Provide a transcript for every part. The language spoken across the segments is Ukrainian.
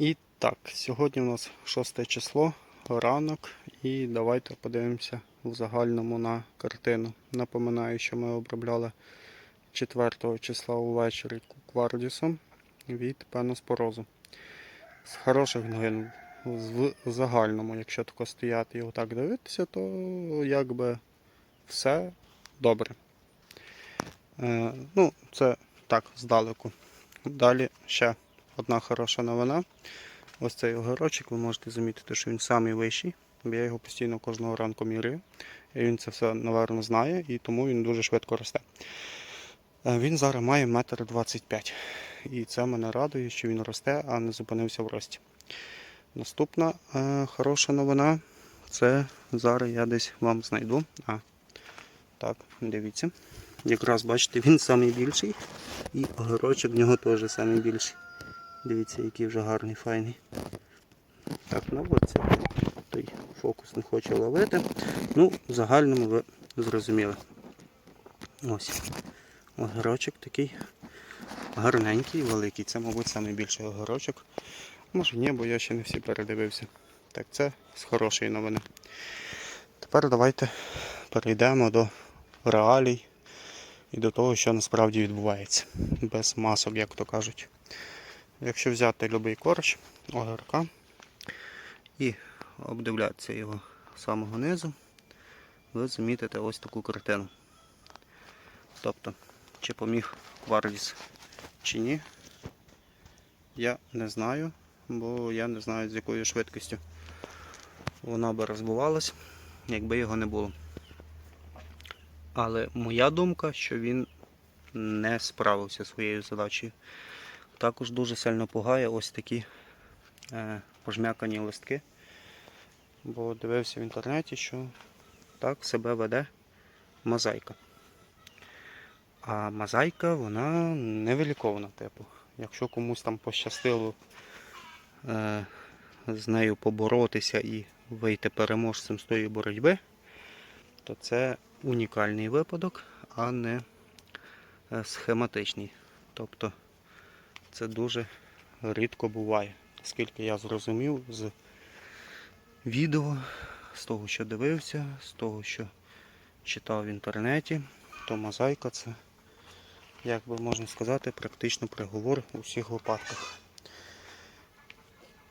І так, сьогодні у нас 6 число, ранок, і давайте подивимося в загальному на картину. Напоминаю, що ми обробляли 4 числа увечері квардісом від пеноспорозу. З хороших новин в в загальному, якщо тако стояти і отак дивитися, то якби все добре. Е, ну, це так, здалеку. Далі ще одна хороша новина. Ось цей огірочок, ви можете замітити, що він самий вищий. Я його постійно кожного ранку міряю. І він це все, напевно, знає, і тому він дуже швидко росте. Е, Він зараз має 1,25 м. І це мене радує, що він росте, а не зупинився в рості. Наступна е, хороша новина це зараз я десь вам знайду. А, так, дивіться. Якраз бачите, він самий більший. І огірочок в нього теж самий більший. Дивіться, який вже гарний, файний. Так, ну от це той фокус не хоче ловити. Ну, в загальному ви зрозуміли. Ось. Огірочок такий гарненький, великий. Це, мабуть, найбільший огірочок. Може ні, бо я ще не всі передивився. Так, це з хорошої новини. Тепер давайте перейдемо до реалій і до того, що насправді відбувається. Без масок, як то кажуть. Якщо взяти будь-який корч, огірка і обдивлятися його з самого низу, ви замітите ось таку картину. Тобто, чи поміг квардіс чи ні, я не знаю, бо я не знаю з якою швидкістю вона би розбивалась, якби його не було. Але моя думка, що він не справився зі своєю задачею. Також дуже сильно пугає ось такі е, пожмякані листки. Бо дивився в інтернеті, що так себе веде мозаїка. А мозаїка вона невиліковна, типу. Якщо комусь там пощастило е, з нею поборотися і вийти переможцем з тої боротьби, то це унікальний випадок, а не е, схематичний. Тобто це дуже рідко буває. Скільки я зрозумів з відео, з того, що дивився, з того, що читав в інтернеті, то мозаїка це, як би можна сказати, практично приговор у всіх випадках.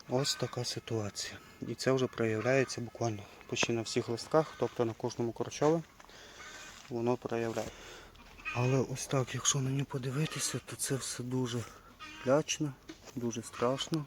Ось така ситуація. І це вже проявляється буквально почти на всіх листках, тобто на кожному корчові воно проявляє. Але ось так, якщо нього подивитися, то це все дуже лячно, дуже страшно.